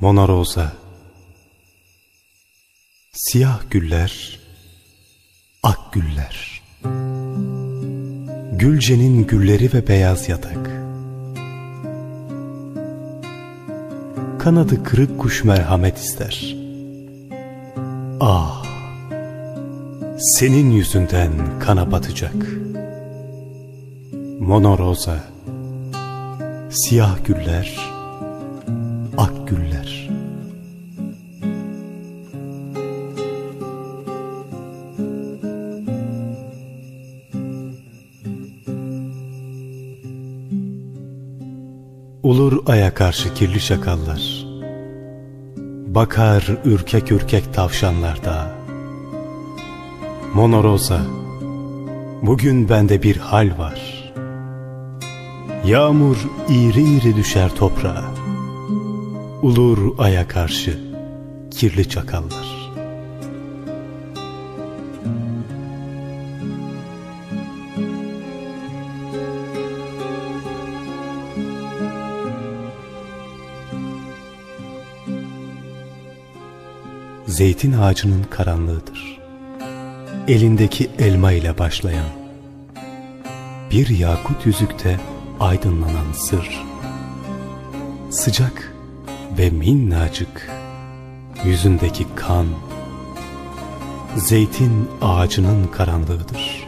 Mona Rosa. Siyah güller, ak güller. Gülcenin gülleri ve beyaz yatak. Kanadı kırık kuş merhamet ister. Ah Senin yüzünden kana batacak Mona Siyah güller, ak güller. Aya karşı kirli şakallar, Bakar ürkek ürkek tavşanlar da. Monorosa, bugün bende bir hal var. Yağmur iri iri düşer toprağa. Ulur aya karşı kirli çakallar. Zeytin ağacının karanlığıdır. Elindeki elma ile başlayan bir yakut yüzükte aydınlanan sır. Sıcak ve minnacık yüzündeki kan zeytin ağacının karanlığıdır.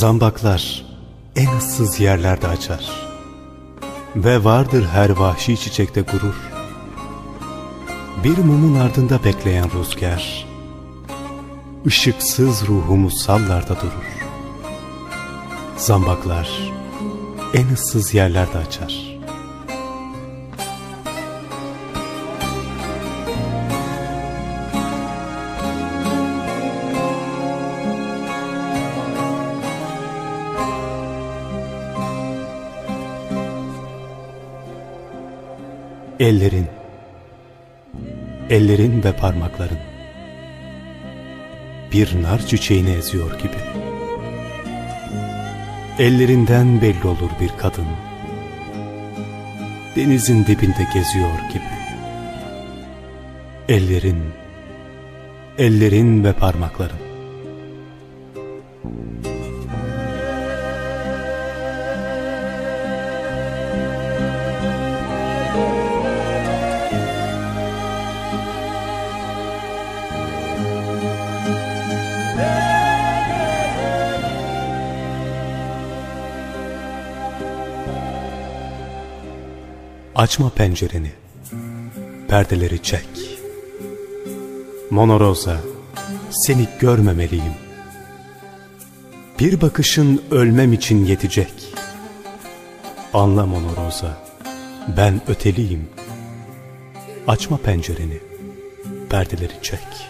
Zambaklar en ıssız yerlerde açar ve vardır her vahşi çiçekte gurur. Bir mumun ardında bekleyen rüzgar, ışıksız ruhumu sallarda durur. Zambaklar en ıssız yerlerde açar. Ellerin, ellerin ve parmakların bir nar çiçeğini eziyor gibi. Ellerinden belli olur bir kadın, denizin dibinde geziyor gibi. Ellerin, ellerin ve parmakların. Açma pencereni, perdeleri çek. Monorosa, seni görmemeliyim. Bir bakışın ölmem için yetecek. Anla Monorosa, ben öteliyim. Açma pencereni, perdeleri çek.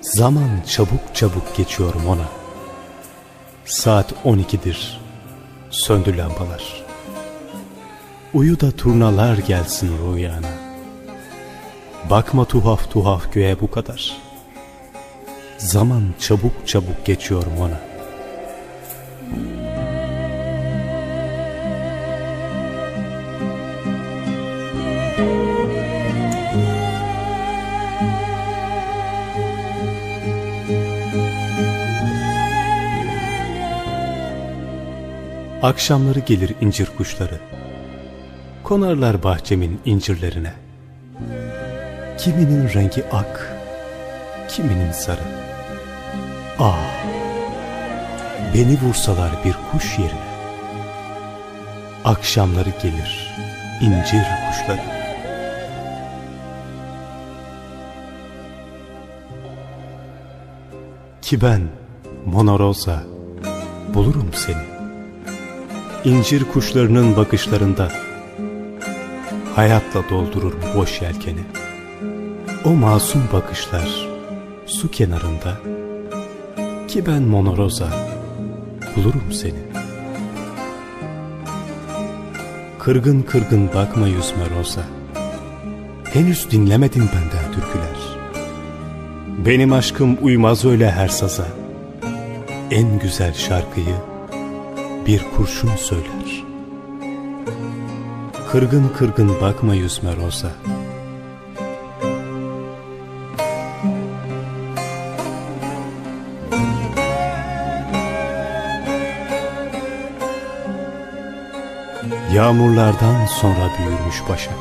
Zaman çabuk çabuk geçiyor Mona. Saat 12'dir. Söndü lambalar. Uyu da turnalar gelsin rüyana. Bakma tuhaf tuhaf göğe bu kadar. Zaman çabuk çabuk geçiyor ona. Akşamları gelir incir kuşları. Konarlar bahçemin incirlerine. Kiminin rengi ak, kiminin sarı. Ah, beni vursalar bir kuş yerine. Akşamları gelir incir kuşları. Ki ben Mona Rosa bulurum seni incir kuşlarının bakışlarında. Hayatla doldurur boş yelkeni. O masum bakışlar su kenarında. Ki ben monoroza bulurum seni. Kırgın kırgın bakma yüzme roza Henüz dinlemedin benden türküler. Benim aşkım uymaz öyle her saza. En güzel şarkıyı bir kurşun söyler. Kırgın kırgın bakma yüzme roza Yağmurlardan sonra büyürmüş başak.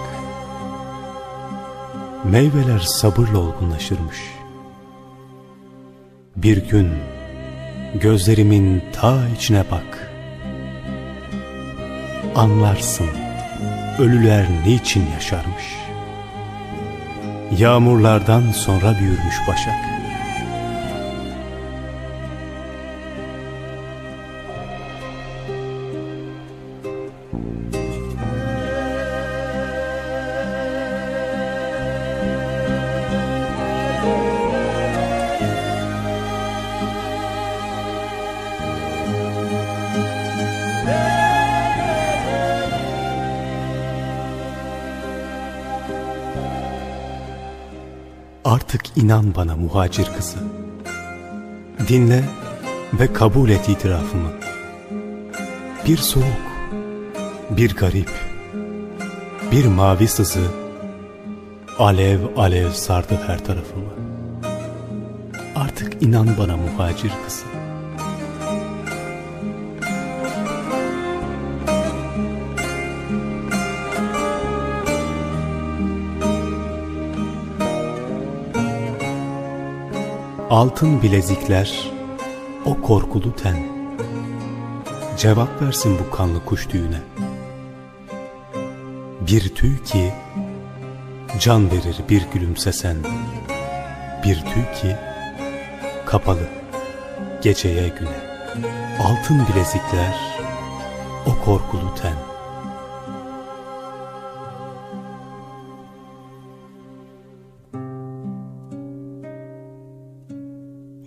Meyveler sabırla olgunlaşırmış. Bir gün gözlerimin ta içine bak Anlarsın ölüler niçin yaşarmış. Yağmurlardan sonra büyürmüş başak inan bana muhacir kızı. Dinle ve kabul et itirafımı. Bir soğuk, bir garip, bir mavi sızı alev alev sardı her tarafımı. Artık inan bana muhacir kızı. Altın bilezikler, o korkulu ten. Cevap versin bu kanlı kuş düğüne. Bir tüy ki, can verir bir gülümsesen. Bir tüy ki, kapalı, geceye güne. Altın bilezikler, o korkulu ten.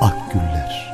ak güller